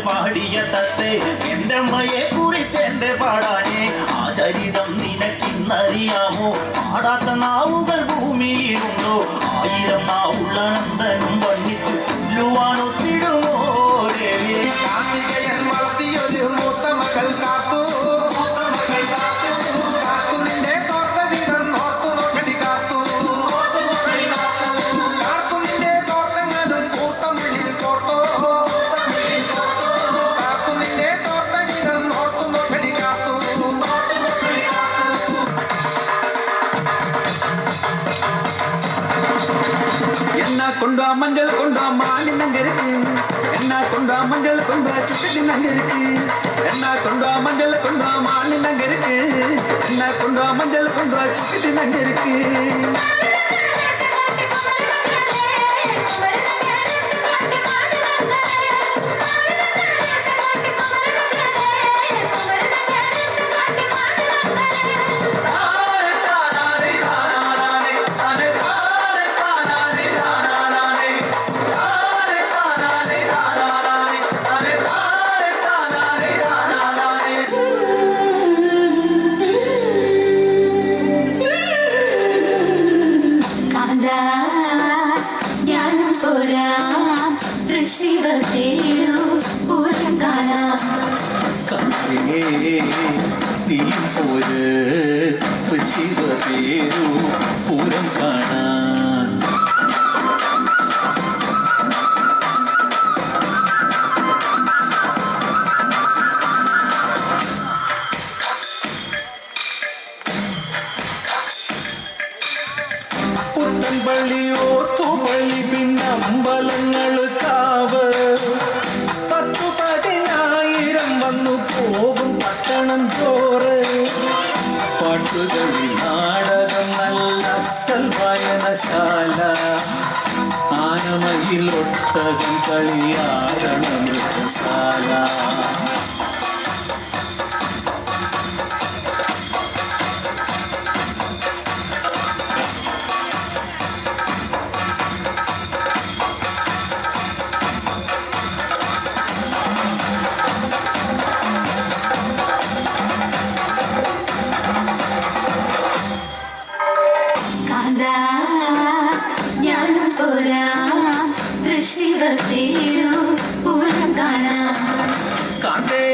പാടിയ തത്തെ എന്റെ അമ്മയെ കുറിച്ച് എന്റെ പാടാനെ. ആ ചരിതം നിനക്കിന്നറിയാമോ? പാടാത്ത നാവുകൾ ഭൂമിയിലുണ്ടോ? ആയിരം നാവുള്ള നന്ദനും വന്നിട്ട് കൊല്ലുവാനൊത്തിടുമോ என்ன கொண்டா மஞ்சள் கொண்டா மாலி அங்க இருக்கு? என்ன கொண்டா மஞ்சள் கொண்டா சிக்கன் அங்க இருக்கு? என்ன கொண்டா மஞ்சள் கொண்டா மாலி அங்க இருக்கு? என்ன கொண்டா மஞ்சள் கொண்டா சிக்கன் அங்க இருக்கு? തൃശിവ പേരു ശിവ പേരു പൂരം കാണാൻ ഓത്തുപള്ളി പോകും പട്ടണം ചോറ് പാട്ടുകളി നാടകം നല്ല അസൽ വായനശാല. ആനമയിൽ ഒട്ടകം കളിയാടണ മൃഗശാല. തൃശിവ പേരു പൂരം കാണാം കാന്തേ